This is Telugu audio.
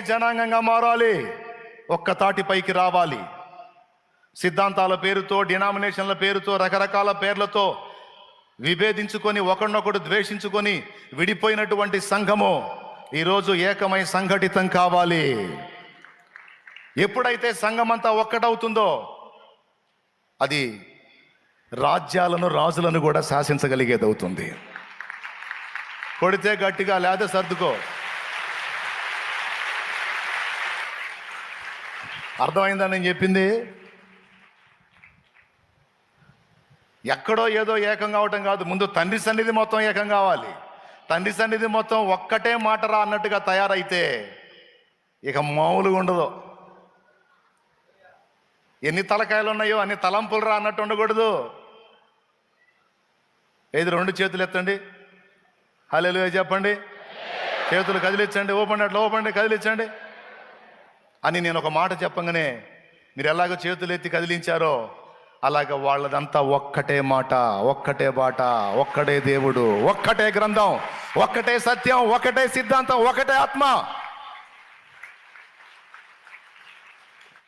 జనాంగంగా మారాలి? ఒక్క తాటి పైకి రావాలి. సిద్ధాంతాల పేరుతో డినామినేషన్ల పేరుతో రకరకాల పేర్లతో విభేదించుకొని ఒకరినొకడు ద్వేషించుకొని విడిపోయినటువంటి సంఘము ఈరోజు ఏకమై సంఘటితం కావాలి. ఎప్పుడైతే సంఘమంతా ఒక్కటవుతుందో అది రాజ్యాలను రాజులను కూడా శాసించగలిగేది అవుతుంది కొడితే గట్టిగా లేదా సర్దుకో. అర్థమైందా నేను చెప్పింది? ఎక్కడో ఏదో ఏకం కావటం కాదు. ముందు తండ్రి సన్నిధి మొత్తం ఏకం కావాలి. తండ్రి సన్నిధి మొత్తం ఒక్కటే మాట రా అన్నట్టుగా తయారైతే ఇక మామూలుగా ఉండదు. ఎన్ని తలకాయలు ఉన్నాయో అన్ని తలంపులు రా అన్నట్టు ఉండకూడదు. ఏది రెండు చేతులు ఎత్తండి. హలో చెప్పండి. చేతులు కదిలించండి. ఓపెన్ అట్లా ఓపెండి కదిలించండి. అని నేను ఒక మాట చెప్పంగానే మీరు ఎలాగో చేతులు ఎత్తి కదిలించారో అలాగ వాళ్ళదంతా ఒక్కటే మాట ఒక్కటే బాట ఒక్కటే దేవుడు ఒక్కటే గ్రంథం ఒక్కటే సత్యం ఒక్కటే సిద్ధాంతం ఒకటే ఆత్మ.